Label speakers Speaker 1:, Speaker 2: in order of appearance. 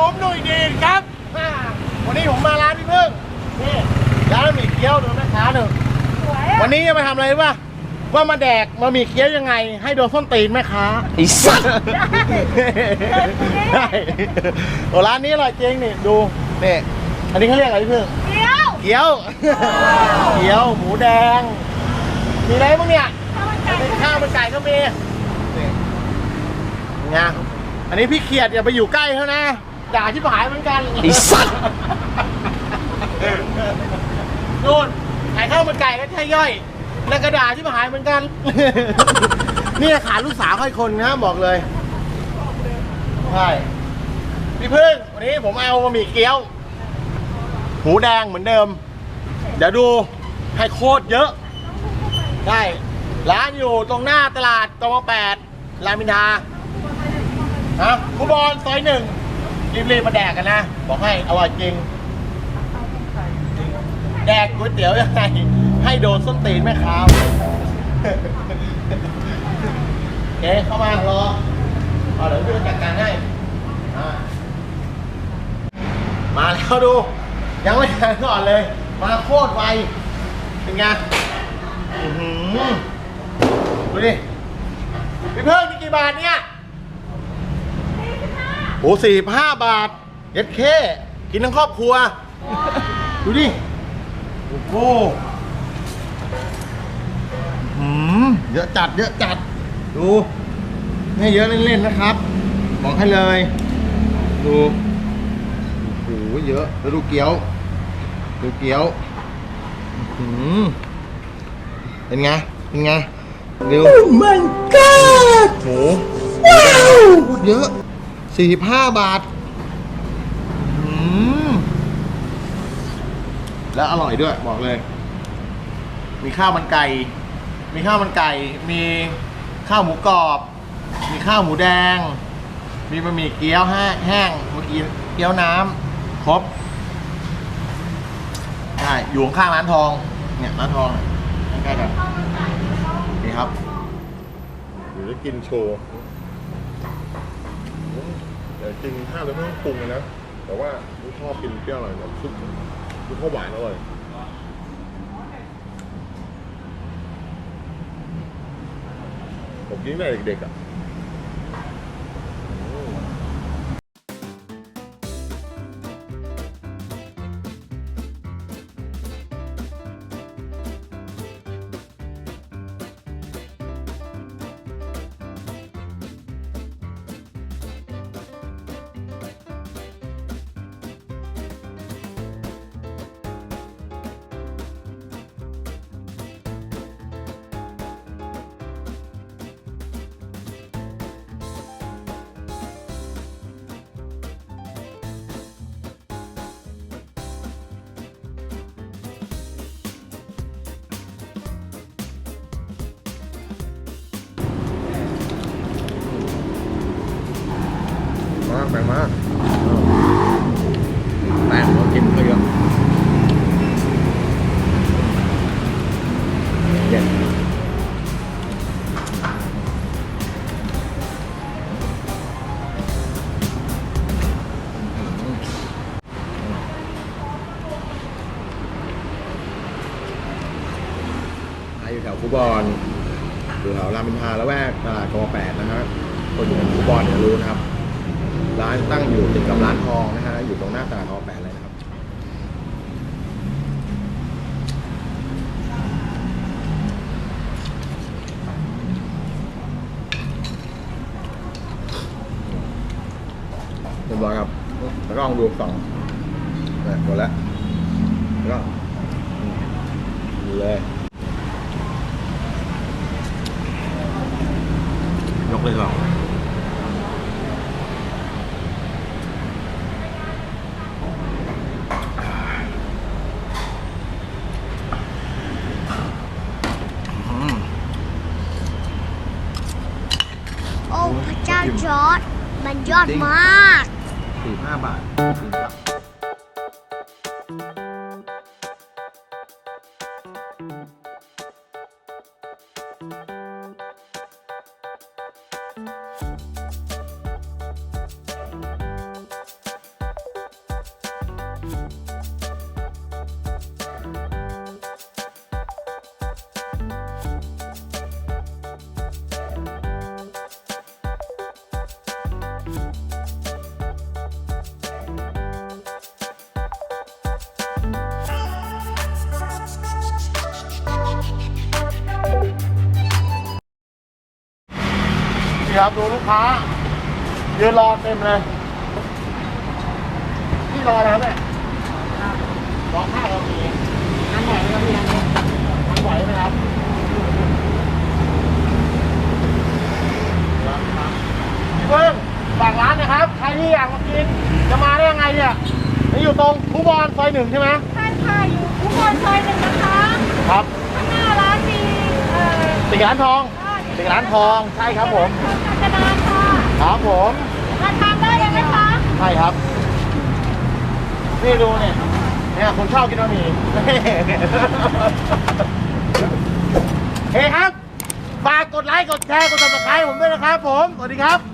Speaker 1: ดีครับอ่าวันนี้ผมมาร้านพี่พึ่งนี่ร้านหมี่เกี๊ยวดูแม่ค้าหนึ่ง
Speaker 2: สวย
Speaker 1: วันนี้จะมาทำอะไรรู้ป่ะว่ามาแดกมาหมี่เกี๊ยวยังไง ให้โดนส้นตีนแม่ค้า
Speaker 3: ไอ้สัตว์
Speaker 1: ได้โอ้ร้านนี้อร่อยจริงนี่ดูนี่อันนี้เขาเรียกอะไรพี่พึ่ง
Speaker 2: เดี๋ยว
Speaker 1: เกี๊ยวเกี๊ยวหมูแดง มีอะไรบ้างเนี่ย
Speaker 2: ข้าวมันไก่
Speaker 1: ข้าวมันไก่ก็มีนี่ไงอันนี้พี่เขียดอย่าไปอยู่ใกล้เขานะ ด่าที่หายเหมือนกัน
Speaker 3: ไอ้สัตว์
Speaker 1: นู่นขายข้าวมันไก่ก็ใช่ย่อย แล้วกระดาษที่หายเหมือนกัน นี่ขาลูกสาวค่อยคนนะบอกเลยใช่พี่พึ่งวันนี้ผมเอาบะหมี่เกี๊ยวหมูแดงเหมือนเดิม เดี๋ยวดูให้โคตรเยอะใช่ร้านอยู่ตรงหน้าตลาดตมแปดรามอินทราฮะคูบอลซอยหนึ่ง รีบๆมาแดกกันนะ บอกให้อร่อยจริง แดกก๋วยเตี๋ยวยังไงให้โดนส้นตีนแม่ค้าเอ๊เข้ามารอเอาเดี๋ยวพี่จัดการให้มาแล้วดู ยังไม่ทันก่อนเลย มาโคตรไว เป็นไงดูดิพี่เพิ่มมีกี่บาทเนี่ย โอ้สี่ห้าบาทเย็ดเคกินทั้งครอบครัว ดูดิ โอ้โหหืมเยอะจัด เยอะจัด ดูไม่เยอะเล่นๆนะครับ บอกให้เลย ดูโอ้โหเยอะ แล้วดูเกี๊ยว ดูเกี๊ยวหืมเป็นไง เป็นไงเร็ว
Speaker 3: มันก็
Speaker 1: โหว้าวพูดเยอะ สี่ห้าบาทหืม แล้วอร่อยด้วยบอกเลย มีข้าวมันไก่ มีข้าวมันไก่ มีข้าวหมูกรอบ มีข้าวหมูแดง มีบะหมี่เกี๊ยวแห้งแห้งเมื่อกี้เกี๊ยวน้ำครบใช่อยู่ข้างๆร้านทอง เนี่ยร้านทองเนี่ยใกล้ๆกันนี่ครับเดี๋ยวจะกินโชว์ เดี๋ยวกินข้าวแล้วไม่ต้องปรุงเลยนะ แต่ว่าลูกชอบกินเปรี้ยวอร่อยแบบซุปลูกข้าหวานอร่อยผมกินตั้งแต่เด็กๆอะ แปลงมาแปลงเรากินเขาเยอะเย็นอยู่แถวคูบอนอยู่แถวรามอินทราแล้วแวกตลาดกมแปดนะฮะคนอยู่แถวคูบอนเนี่ยรู้นะครับ ร้านตั้งอยู่ติดกับร้านทองนะฮะอยู่ตรงหน้าตลาดทองแปดเลยนะครับเรียบร้อยครับแล้วก็ลองดูสองนี่หมดแล้วแล้วก็อืมดูเลยยกเลยสอง
Speaker 2: โอ้ พระเจ้าจอด มันยอดมาก
Speaker 1: สี่ห้าบาทครับ ดูลูกค้ายืนรอเต็มเลยพี่รอแล้วเนี่ยรอข้าวเรามีอันไหวไหมครับพี่อันนี้อันไหวไหมครับพี่เพิ่งฝากร้านนะครับ ใครที่อยากมากิน จะมาได้ยังไงเนี่ยนี่อยู่ตรงคูบอลซอยหนึ่งใช่ไหม
Speaker 4: ใช่ค่ะอยู่ทุกคนซอยหนึ่งนะคะ
Speaker 1: ครับ
Speaker 4: ข้างหน้าร้านมีเอ่อ
Speaker 1: ติดร้านทอง ติดร้านทองใช่ครับผม
Speaker 4: กระดานค่ะ
Speaker 1: ครับผม
Speaker 4: ราคาได้ยังไหมคะ
Speaker 1: ใช่ครับนี่ดูเนี่ยเนี่ยคนชอบกินบะหมี่เฮ้ครับฝากกดไลค์กดแชร์กดติดตามผมด้วยนะครับผมสวัสดีครับ